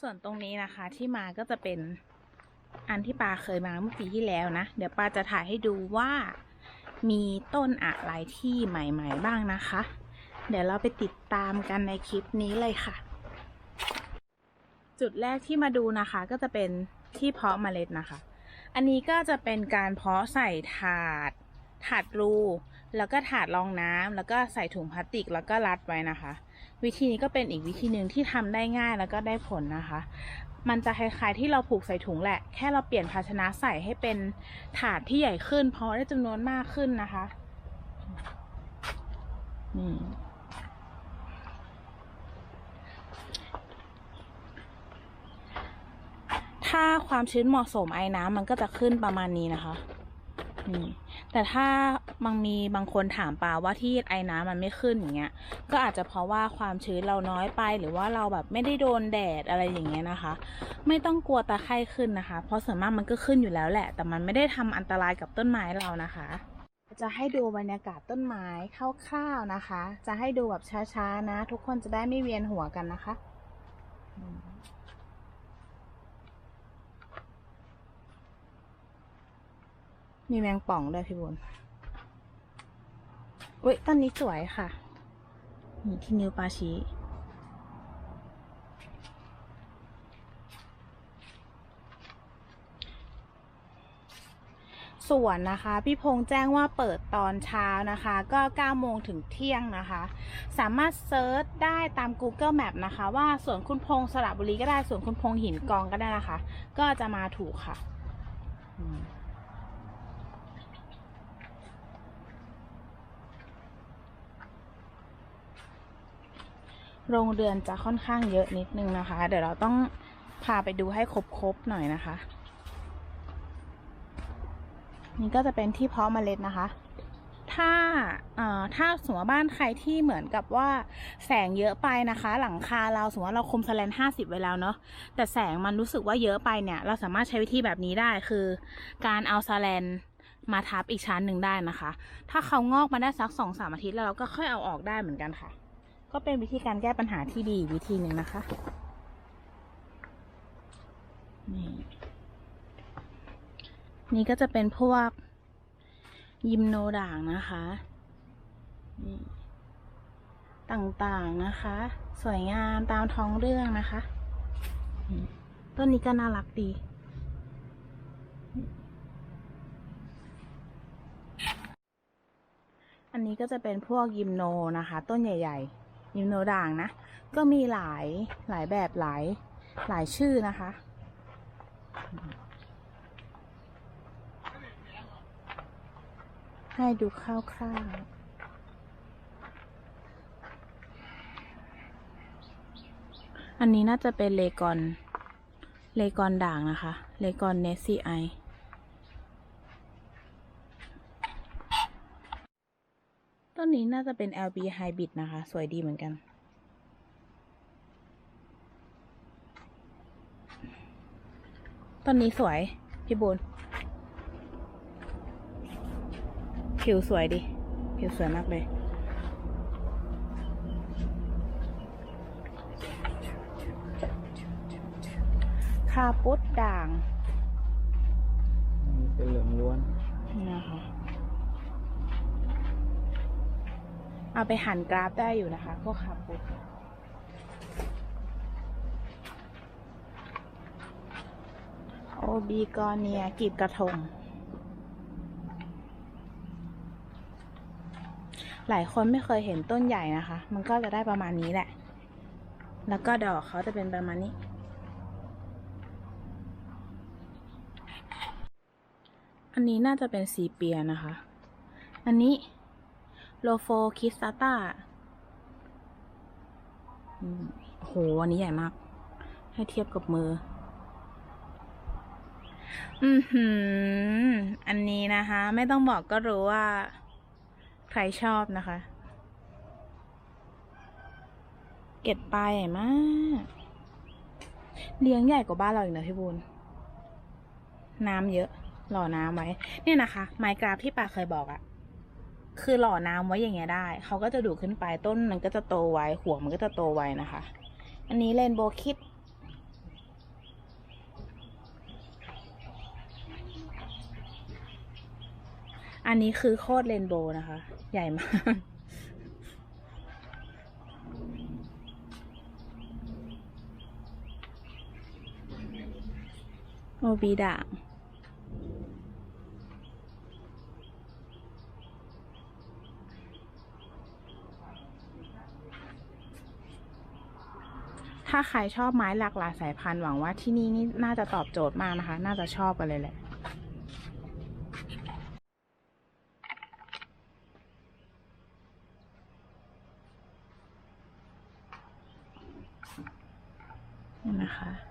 ส่วนตรงนี้นะคะที่มาก็จะเป็นอันที่ปาเคยมาเมื่อปีที่แล้วนะ เดี๋ยวปาจะถ่ายให้ดูว่ามีต้นอะไรที่ใหม่ ๆ บ้างนะคะ เดี๋ยวเราไปติดตามกันในคลิปนี้เลยค่ะ จุดแรกที่มาดูนะคะก็จะเป็นที่เพาะเมล็ดนะคะ อันนี้ก็จะเป็นการเพาะใส่ถาด ถาดรู แล้วก็ถาดรองน้ำแล้วก็ใส่ถุงพลาสติกแล้วก็รัดไว้นะคะ วิธีนี้ก็เป็นอีกวิธีหนึ่งที่ทำได้ง่ายแล้วก็ได้ผลนะคะ มันจะคล้ายๆที่เราผูกใส่ถุงแหละ แค่เราเปลี่ยนภาชนะใส่ให้เป็นถาดที่ใหญ่ขึ้น เพราะได้จำนวนมากขึ้นนะคะนี่ถ้าความชื้นเหมาะสมไอ้น้ำมันก็จะขึ้นประมาณนี้นะคะ นี่แต่ถ้าบางมีบางคนถามปาว่าที่ไอ้น้ำมันไม่ขึ้นอย่างเงี้ย ก็อาจจะเพราะว่าความชื้นเราน้อยไปหรือว่าเราแบบไม่ได้โดนแดดอะไรอย่างเงี้ยนะคะ ไม่ต้องกลัวตะไคร่ขึ้นนะคะ เพราะส่วนมากมันก็ขึ้นอยู่แล้วแหละ แต่มันไม่ได้ทำอันตรายกับต้นไม้เรานะคะ จะให้ดูบรรยากาศต้นไม้คร่าวๆนะคะ จะให้ดูแบบช้าๆนะ ทุกคนจะได้ไม่เวียนหัวกันนะคะ มีแมงป่องด้วยพี่บุญอุ้ยต้นนี้สวยค่ะ นี่ที่นิ้วปลาชี้สวนนะคะ พี่พงษ์แจ้งว่าเปิดตอนเช้านะคะ ก็ 9 โมงถึงเที่ยงนะคะ สามารถเซิร์ชได้ตาม Google Map นะคะ ว่าสวนคุณพงษ์สระบุรีก็ได้สวนคุณพงษ์หินกองก็ได้นะคะ ก็จะมาถูกค่ะ โรงเรือนจะค่อนข้างเยอะนิดนึงนะคะ เดี๋ยวเราต้องพาไปดูให้ครบๆหน่อยนะคะ นี่ก็จะเป็นที่เพาะเมล็ดนะคะ ถ้าถ้าสมมติว่าบ้านใครที่เหมือนกับว่าแสงเยอะไปนะคะ หลังคาเราสมมติว่าเราคุมสแลนห้าสิบไว้แล้วเนาะแต่แสงมันรู้สึกว่าเยอะไปเนี่ย เราสามารถใช้วิธีแบบนี้ได้คือ การเอาสแลนมาทับอีกชั้นหนึ่งได้นะคะ ถ้าเขางอกมาได้สักสองสามอาทิตย์แล้วเราก็ค่อยเอาออกได้เหมือนกันค่ะ ก็เป็นวิธีการแก้ปัญหาที่ดีวิธีหนึ่งนะคะ นี่ นี่ก็จะเป็นพวกยิมโนด่างนะคะนี่ต่างๆนะคะ สวยงามตามท้องเรื่องนะคะ ต้นนี้ก็น่ารักดี อันนี้ก็จะเป็นพวกยิมโนนะคะ ต้นใหญ่ ๆ ยิมโนด่างนะ ก็มีหลายหลายแบบหลายหลายชื่อนะคะ ให้ดูคร่าวๆอันนี้น่าจะเป็นเลกอน เลกอนด่างนะคะ เลกอนเนสซี่ไอ ต้ นนี้น่าจะเป็น LB Hybrid นะคะ สวยดีเหมือนกัน ต้นนี้สวย พี่บุญผิวสวยดิ ผิวสวยมากเลย คาปุดด่างนี่เป็นเหลืองล้วนนี่นะคะ เอาไปหั่นกราฟได้อยู่นะคะพวกคาปุดโอบีกอเนียกีบกระทง หลายคนไม่เคยเห็นต้นใหญ่นะคะ มันก็จะได้ประมาณนี้แหละ แล้วก็ดอกเขาจะเป็นประมาณนี้ อันนี้น่าจะเป็นซีเปียนะคะ อันนี้ โลโฟคิสตาตาโอ้โห อันนี้ใหญ่มาก ให้เทียบกับมือ อือหือ อันนี้นะคะ ไม่ต้องบอกก็รู้ว่า ใครชอบนะคะ เก็ดปลาใหญ่มาก เลี้ยงใหญ่กว่าบ้านเราอีกนะพี่บุญน้ำเยอะ หล่อน้ำไว้ เนี่ยนะคะ ไมกราฟที่ปาเคยบอกอะ คือหล่อน้ำไว้อย่างเงี้ยได้ เขาก็จะดูขึ้นไปต้นมันก็จะโตไวหัวมันก็จะโตไวนะคะ อันนี้เลนโบคิด อันนี้คือโคตรเลนโบนะคะ ใหญ่มากโอบีด่าาใครชอบไม้หลากหลายสายพันธุ์หวังว่าที่นี่นี่น่าจะตอบโจทย์มากนะคะ น่าจะชอบกันเลยแหละนี่นะคะ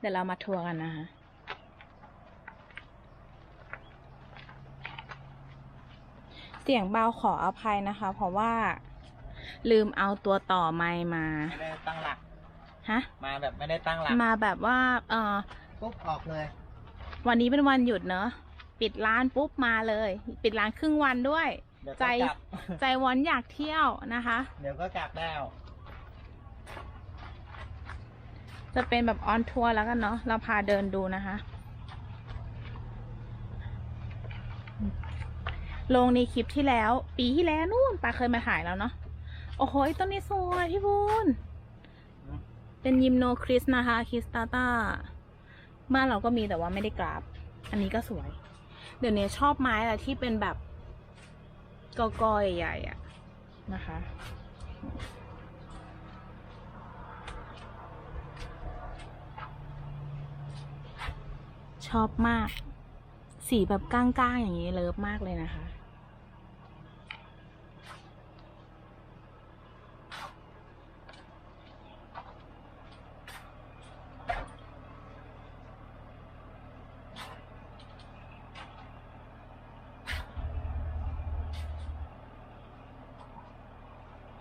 เดี๋ยวเรามาทัวร์กันนะคะเสียงเบาขออภัยนะคะ เพราะว่า ลืมเอาตัวต่อไมค์มา ไม่ได้ตั้งหลัก ฮะ มาแบบไม่ได้ตั้งหลักมาแบบว่า เออปุ๊บออกเลยวันนี้เป็นวันหยุดเนอะปิดร้านปุ๊บมาเลย ปิดร้านครึ่งวันด้วย เดี๋ยวใจก็กลับ ใจวอนอยากเที่ยวนะคะ เดี๋ยวก็กลับแล้ว จะเป็นแบบออนทัวร์แล้วกันเนาะเราพาเดินดูนะคะลงในคลิปที่แล้ว ปีที่แล้วนู่นปาเคยมาถ่ายแล้วเนาะโอ้โหต้นนี้สวยพี่บุญเป็นยิมโนคริสนะคะคริสตาตาบ้านเราก็มีแต่ว่าไม่ได้กราบ อันนี้ก็สวย เดี๋ยวนี้ชอบไม้อะไรที่เป็นแบบกอกอยใหญ่ๆอะนะคะ ชอบมาก สีแบบก้างๆอย่างนี้เลิฟมากเลยนะคะ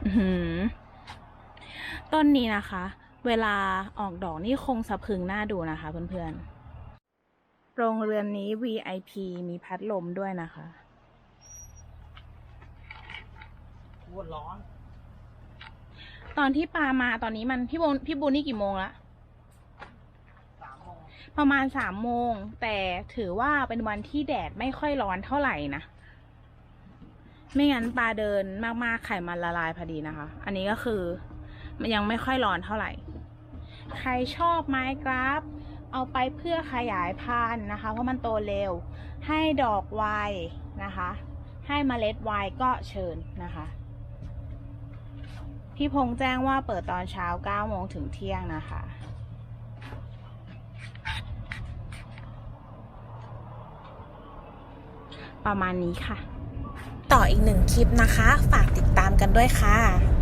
อือหือต้นนี้นะคะ เวลาออกดอกนี่คงสะพึงหน้าดูนะคะเพื่อนๆ โรงเรือนนี้ VIP มีพัดลมด้วยนะคะพูดร้อน ตอนที่ปามาตอนนี้มันพี่บูนพี่บูนนี่กี่โมงละสามโมงประมาณสามโมง แต่ถือว่าเป็นวันที่แดดไม่ค่อยร้อนเท่าไหร่นะ ไม่งั้นปลาเดินมากๆ ไขมันละลายพอดีนะคะ อันนี้ก็คือ มันยังไม่ค่อยร้อนเท่าไหร่ ใครชอบไม้กราฟ เอาไปเพื่อขยายพันธุ์นะคะ เพราะมันโตเร็ว ให้ดอกไวนะคะ ให้เมล็ดไวก็เชิญนะคะ พี่พงษ์แจ้งว่าเปิดตอนเช้า9โมงถึงเที่ยงนะคะประมาณนี้ค่ะ ต่ออีกหนึ่งคลิปนะคะ ฝากติดตามกันด้วยค่ะ